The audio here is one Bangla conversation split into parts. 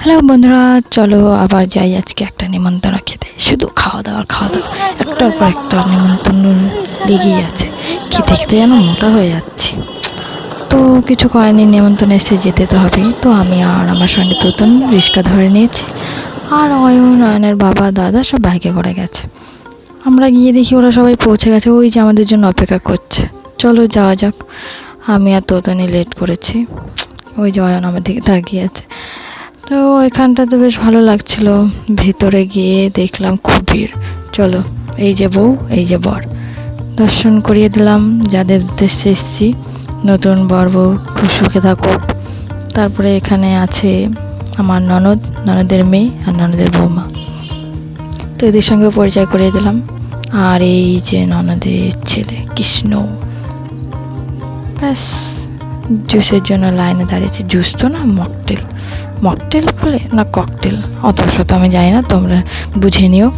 হ্যালো বন্ধুরা, চলো আবার যাই আজকে একটা নিমন্ত্রণ খেতে। শুধু খাওয়া দাওয়া খাওয়া দাওয়া। একটার পর একটা নিমন্ত্রণ লেগেই আছে। খেতে খেতে যেন মোটা হয়ে যাচ্ছি। তো কিছু করেনি নিমন্ত্রণ এসে যেতে তো হবেই। তো আমি আর আমার সঙ্গে তোতন রিক্সা ধরে নিয়েছি। আর অয়ন, অয়নের বাবা, দাদা সব বাইকে করে গেছে। আমরা গিয়ে দেখি ওরা সবাই পৌঁছে গেছে। ওই যে আমাদের জন্য অপেক্ষা করছে। চলো যাওয়া যাক। আমি আর তোতনই লেট করেছি। ওই যে অয়ন আমার দিকে তাকিয়ে আছে। তো এখানটা তো বেশ ভালো লাগছিল। ভেতরে গিয়ে দেখলাম খুব ভিড় চলো, এই যে বউ, এই যে বর। দর্শন করিয়ে দিলাম, যাদের উদ্দেশ্যে এসেছি। নতুন বর্ব খুব সুখে থাকুক তারপরে এখানে আছে আমার ননদ, ননদের মেয়ে আর ননদের বৌমা। তো এদের সঙ্গে পরিচয় করিয়ে দিলাম। আর এই যে ননদের ছেলে, কৃষ্ণ। ব্যাস, জুসের জন্য লাইনে দাঁড়িয়েছে। জুস তো না মকটেল। মকটেল বলে না ককটেল? অত শত আমি জানি না, তোমরা বুঝে নিও।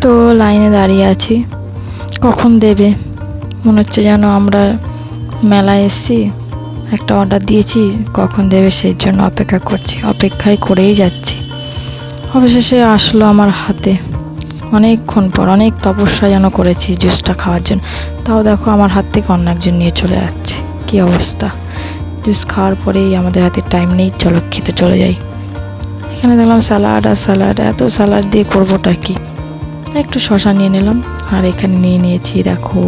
তো লাইনে দাঁড়িয়ে আছি। কখন দেবে? মনে হচ্ছে যেন আমরা মেলায় এসেছি, একটা অর্ডার দিয়েছি, কখন দেবে সেই জন্য অপেক্ষা করছি, অপেক্ষায় করেই যাচ্ছি। অবশেষে আসলো আমার হাতে। অনেকক্ষণ পর, অনেক তপস্যা যেন করেছি জুসটা খাওয়ার জন্য। তাও দেখো আমার হাত থেকে অন্য একজন নিয়ে চলে যাচ্ছে। কী অবস্থা? জুস খাওয়ার পরেই আমাদের হাতে টাইম নেই, চলো খেতে চলে যাই। এখানে দেখলাম স্যালাড আর স্যালাড এত স্যালাড দিয়ে করবোটা কি? একটু শশা নিয়ে নিলাম। আর এখানে নিয়ে নিয়েছি, দেখো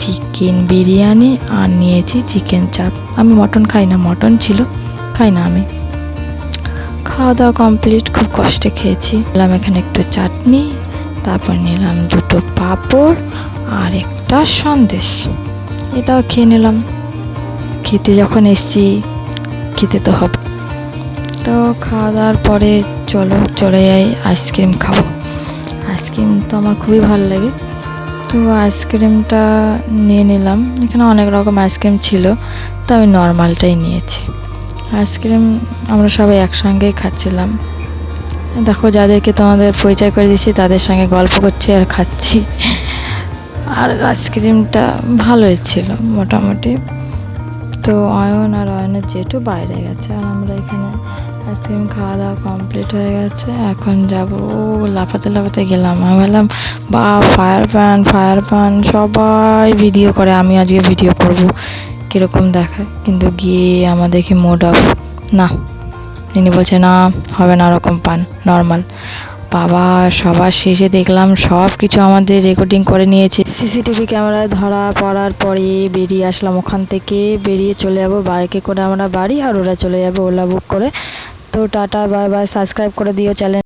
চিকেন বিরিয়ানি আর নিয়েছি চিকেন চাপ আমি মটন খাই না মটন ছিল, খাই না আমি। খাওয়া দাওয়া কমপ্লিট খুব কষ্টে খেয়েছি। নিলাম এখানে একটু চাটনি, তারপর নিলাম দুটো পাঁপড় আর একটা সন্দেশ। এটাও খেয়ে নিলাম। খেতে যখন এসছি, খেতে তো হবে। তো খাওয়া দাওয়ার পরে চলো, চলে যাই আইসক্রিম খাব। তো আমার খুবই ভালো লাগে। তো আইসক্রিমটা নিয়ে নিলাম। এখানে অনেক রকম আইসক্রিম ছিল, তো আমি নর্মালটাই নিয়েছি। আইসক্রিম আমরা সবাই একসঙ্গেই খাচ্ছিলাম। দেখো, যাদেরকে তোমাদের পরিচয় করে দিচ্ছি তাদের সঙ্গে গল্প করছি আর খাচ্ছি। আর আইসক্রিমটা ভালোই ছিল, মোটামুটি। তো অয়ন আর অয়নের জেঠু বাইরে গেছে, আর আমরা এখানে আইসক্রিম খাওয়া দাওয়া কমপ্লিট হয়ে গেছে। এখন যাব। লাফাতে লাফাতে গেলাম। আমি বললাম বা ফায়ার প্যান ফায়ার প্যান সবাই ভিডিও করে, আমি আজকে ভিডিও করব। কীরকম দেখায়। কিন্তু গিয়ে আমার দেখি মোড অফ না, তিনি বলছে, না, হবে না, ওরকম পান নর্মাল বাবা, সবার শেষে দেখলাম সব কিছু আমাদের রেকর্ডিং করে নিয়েছে। সিসিটিভি ক্যামেরায় ধরা পড়ার পরে বেরিয়ে আসলাম ওখান থেকে। বেরিয়ে চলে যাব, বাইকে করে আমরা বাড়ি, আর ওরা চলে যাবে ওলা বুক করে। তো টাটা বাই বাই সাবস্ক্রাইব করে দিও চ্যানেল